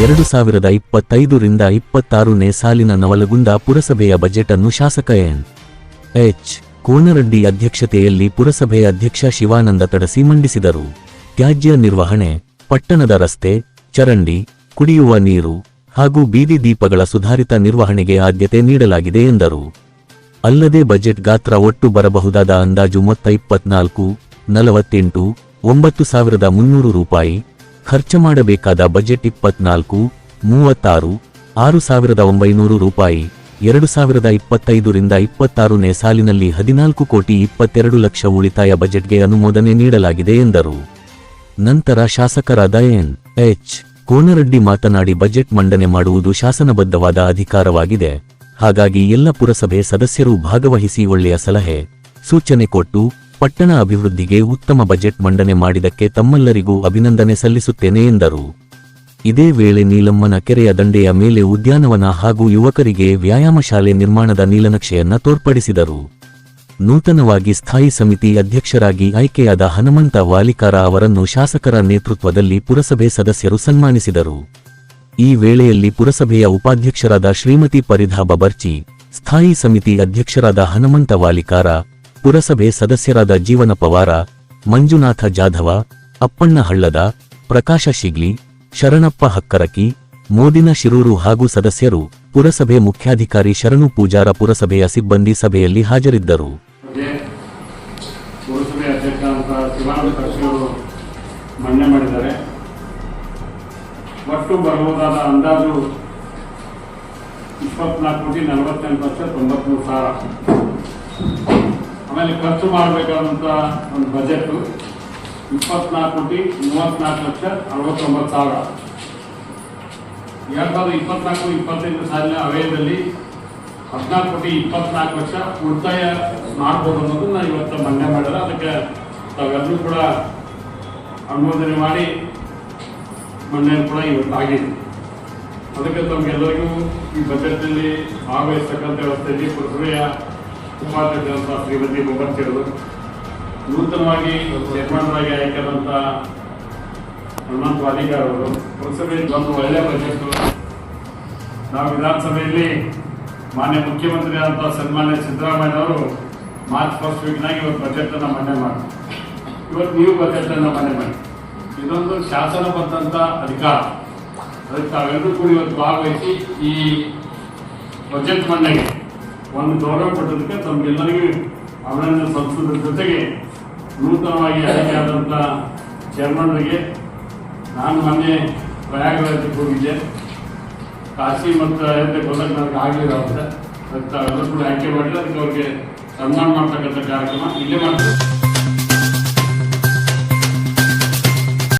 ಎರಡು ಸಾವಿರದ ಇಪ್ಪತ್ತೈದರಿಂದ ಇಪ್ಪತ್ತಾರನೇ ಸಾಲಿನ ನವಲಗುಂದ ಪುರಸಭೆಯ ಬಜೆಟ್ ಅನ್ನು ಶಾಸಕ ಎನ್. ಎಚ್. ಕೋನರೆಡ್ಡಿ ಅಧ್ಯಕ್ಷತೆಯಲ್ಲಿ ಪುರಸಭೆಯ ಅಧ್ಯಕ್ಷ ಶಿವಾನಂದ ತಡಸಿ ಮಂಡಿಸಿದರು. ತ್ಯಾಜ್ಯ ನಿರ್ವಹಣೆ, ಪಟ್ಟಣದ ರಸ್ತೆ, ಚರಂಡಿ, ಕುಡಿಯುವ ನೀರು ಹಾಗೂ ಬೀದಿ ದೀಪಗಳ ಸುಧಾರಿತ ನಿರ್ವಹಣೆಗೆ ಆದ್ಯತೆ ನೀಡಲಾಗಿದೆ ಎಂದರು. ಅಲ್ಲದೆ ಬಜೆಟ್ ಗಾತ್ರ ಒಟ್ಟು ಬರಬಹುದಾದ ಅಂದಾಜು ಮೊತ್ತ ಇಪ್ಪತ್ನಾಲ್ಕು, ನಲವತ್ತೆಂಟು, ಒಂಬತ್ತು ಸಾವಿರದ ಮುನ್ನೂರು ರೂಪಾಯಿ ಖರ್ಚು ಮಾಡಬೇಕಾದ ಬಜೆಟ್ ಇಪ್ಪತ್ನಾಲ್ಕು, ಮೂವತ್ತಾರು, ಆರು ಸಾವಿರದ ಒಂಬೈನೂರು ರೂಪಾಯಿ, ಎರಡು ಸಾವಿರದ ಇಪ್ಪತ್ತೈದರಿಂದ ಇಪ್ಪತ್ತಾರನೇ ಸಾಲಿನಲ್ಲಿ ಹದಿನಾಲ್ಕು ಕೋಟಿ ಇಪ್ಪತ್ತೆರಡು ಲಕ್ಷ ಉಳಿತಾಯ ಬಜೆಟ್ಗೆ ಅನುಮೋದನೆ ನೀಡಲಾಗಿದೆ ಎಂದರು. ನಂತರ ಶಾಸಕರಾದ ಎನ್. ಎಚ್. ಕೋನರೆಡ್ಡಿ ಮಾತನಾಡಿ ಬಜೆಟ್ ಮಂಡನೆ ಮಾಡುವುದು ಶಾಸನಬದ್ಧವಾದ ಅಧಿಕಾರವಾಗಿದೆ. ಹಾಗಾಗಿ ಎಲ್ಲ ಪುರಸಭೆ ಸದಸ್ಯರು ಭಾಗವಹಿಸಿ ಒಳ್ಳೆಯ ಸಲಹೆ, ಸೂಚನೆ ಕೊಟ್ಟು ಪಟ್ಟಣ ಅಭಿವೃದ್ಧಿಗೆ ಉತ್ತಮ ಬಜೆಟ್ ಮಂಡನೆ ಮಾಡಿದಕ್ಕೆ ತಮ್ಮೆಲ್ಲರಿಗೂ ಅಭಿನಂದನೆ ಸಲ್ಲಿಸುತ್ತೇನೆ ಎಂದರು. ಇದೇ ವೇಳೆ ನೀಲಮ್ಮನ ಕೆರೆಯ ದಂಡೆಯ ಮೇಲೆ ಉದ್ಯಾನವನ ಹಾಗೂ ಯುವಕರಿಗೆ ವ್ಯಾಯಾಮ ಶಾಲೆ ನಿರ್ಮಾಣದ ನೀಲನಕ್ಷೆಯನ್ನ ತೋರ್ಪಡಿಸಿದರು. ನೂತನವಾಗಿ ಸ್ಥಾಯಿ ಸಮಿತಿ ಅಧ್ಯಕ್ಷರಾಗಿ ಆಯ್ಕೆಯಾದ ಹನುಮಂತ ವಾಲಿಕಾರ ಅವರನ್ನು ಶಾಸಕರ ನೇತೃತ್ವದಲ್ಲಿ ಪುರಸಭೆ ಸದಸ್ಯರು ಸನ್ಮಾನಿಸಿದರು. ಈ ವೇಳೆಯಲ್ಲಿ ಪುರಸಭೆಯ ಉಪಾಧ್ಯಕ್ಷರಾದ ಶ್ರೀಮತಿ ಪರಿಧಾ ಬಬರ್ಚಿ ಸ್ಥಾಯಿ ಸಮಿತಿ ಅಧ್ಯಕ್ಷರಾದ ಹನುಮಂತ ವಾಲಿಕಾರ ಪುರಸಭೆ ಸದಸ್ಯರಾದ ಜೀವನ ಪವಾರ, ಮಂಜುನಾಥ ಜಾಧವ, ಅಪ್ಪಣ್ಣ ಹಳ್ಳದ ಪ್ರಕಾಶ ಶಿಗ್ಲಿ, ಶರಣಪ್ಪ ಹಕ್ಕರಕಿ, ಮೋದಿನ ಶಿರೂರು ಹಾಗೂ ಸದಸ್ಯರು ಪುರಸಭೆ ಮುಖ್ಯಾಧಿಕಾರಿ ಶರಣು ಪೂಜಾರ ಪುರಸಭೆಯ ಸಿಬ್ಬಂದಿ ಸಭೆಯಲ್ಲಿ ಹಾಜರಿದ್ದರು. ಒಟ್ಟು ಬರಬಹುದಾದ ಅಂದಾಜು ಇಪ್ಪತ್ನಾಲ್ಕು ಕೋಟಿ ನಲವತ್ತೆಂಟು ಲಕ್ಷ ತೊಂಬತ್ಮೂರು ಸಾವಿರ. ಆಮೇಲೆ ಖರ್ಚು ಮಾಡಬೇಕಾದಂತ ಒಂದು ಬಜೆಟ್ ಇಪ್ಪತ್ನಾಲ್ಕು ಕೋಟಿ ಮೂವತ್ನಾಲ್ಕು ಲಕ್ಷ ಅರವತ್ತೊಂಬತ್ತು ಸಾವಿರ. ಎರಡು ಸಾವಿರದ ಇಪ್ಪತ್ನಾಲ್ಕು, ಇಪ್ಪತ್ತೈದು ಸಾಲಿನ ಅವಯದಲ್ಲಿ ಹದಿನಾಲ್ಕು ಕೋಟಿ ಇಪ್ಪತ್ನಾಲ್ಕು ಲಕ್ಷ ಉಳಿತಾಯ ಮಾಡ್ಬೋದು ಅನ್ನೋದನ್ನ ಇವತ್ತು ಮಂಡನೆ ಮಾಡಿದ್ರೆ ಅದಕ್ಕೆ ತಾವೆಲ್ಲರೂ ಕೂಡ ಅನುಮೋದನೆ ಮಾಡಿ ಮಂಡನೆ ಕೂಡ ಇವತ್ತು ಆಗಿದೆ. ಅದಕ್ಕೆ ತಮಗೆಲ್ಲರಿಗೂ ಈ ಬಜೆಟ್ನಲ್ಲಿ ಭಾಗವಹಿಸ್ತಕ್ಕಂಥ ವ್ಯವಸ್ಥೆಯಲ್ಲಿ ಪುರಸಭೆಯ ಉಪಾಧ್ಯಕ್ಷರಂತ ಶ್ರೀಮತಿ ಬೊಬ್ಬರ್ತಿಯವರು ನೂತನವಾಗಿ ಚೇರ್ಮನ್ರಾಗಿ ಆಯ್ಕೆಯಾದಂಥ ಹನುಮಂತ ವಾಲಿಗಾರ್ ಅವರು, ಪುರಸಭೆಯಲ್ಲಿ ಒಂದು ಒಳ್ಳೆ ಬಜೆಟ್ ನಾವು ವಿಧಾನಸಭೆಯಲ್ಲಿ ಮಾನ್ಯ ಮುಖ್ಯಮಂತ್ರಿ ಆದಂಥ ಸನ್ಮಾನ್ಯ ಸಿದ್ದರಾಮಯ್ಯ ಅವರು ಮಾರ್ಚ್ ಫಸ್ಟ್ ವೀಕ್ನಾಗ ಇವತ್ತು ಬಜೆಟ್ ಅನ್ನ ಮಂಡನೆ ಮಾಡಿ ಇವತ್ತು ನೀವು ಬಜೆಟ್ ಅನ್ನ ಮಂಡನೆ ಮಾಡಿ ಇದೊಂದು ಶಾಸನ ಬಂದಂತ ಅಧಿಕಾರ. ಅದಕ್ಕೆ ತಾವೆಲ್ಲರೂ ಕೂಡ ಇವತ್ತು ಭಾಗವಹಿಸಿ ಈ ಬಜೆಟ್ ಮಂಡನೆಗೆ ಒಂದು ಗೌರವ ಕೊಟ್ಟದಕ್ಕೆ ತಮಗೆಲ್ಲರಿಗೂ ಅಭಿನಂದನೆ ಸಲ್ಲಿಸೋದ್ರ ಜೊತೆಗೆ ನೂತನವಾಗಿ ಆಯ್ಕೆಯಾದಂಥ ಚೇರ್ಮನ್ರಿಗೆ ನಾನು ಮೊನ್ನೆ ಪ್ರಯಾಗರಾಜಕ್ಕೆ ಹೋಗಿದ್ದೆ. ಕಾಶಿ ಮತ್ತು ಅಯೋಧ್ಯೆ ಹೋದಾಗ ನನಗೆ ಅಂತ. ಅದಕ್ಕೆ ತಾವೆಲ್ಲರೂ ಕೂಡ ಆಯ್ಕೆ ಮಾಡಿದ್ರೆ ಅದಕ್ಕೆ ಅವ್ರಿಗೆ ಸನ್ಮಾನ ಮಾಡ್ತಕ್ಕಂಥ ಕಾರ್ಯಕ್ರಮ ಇಲ್ಲೇ ಮಾಡ್ತೀವಿ.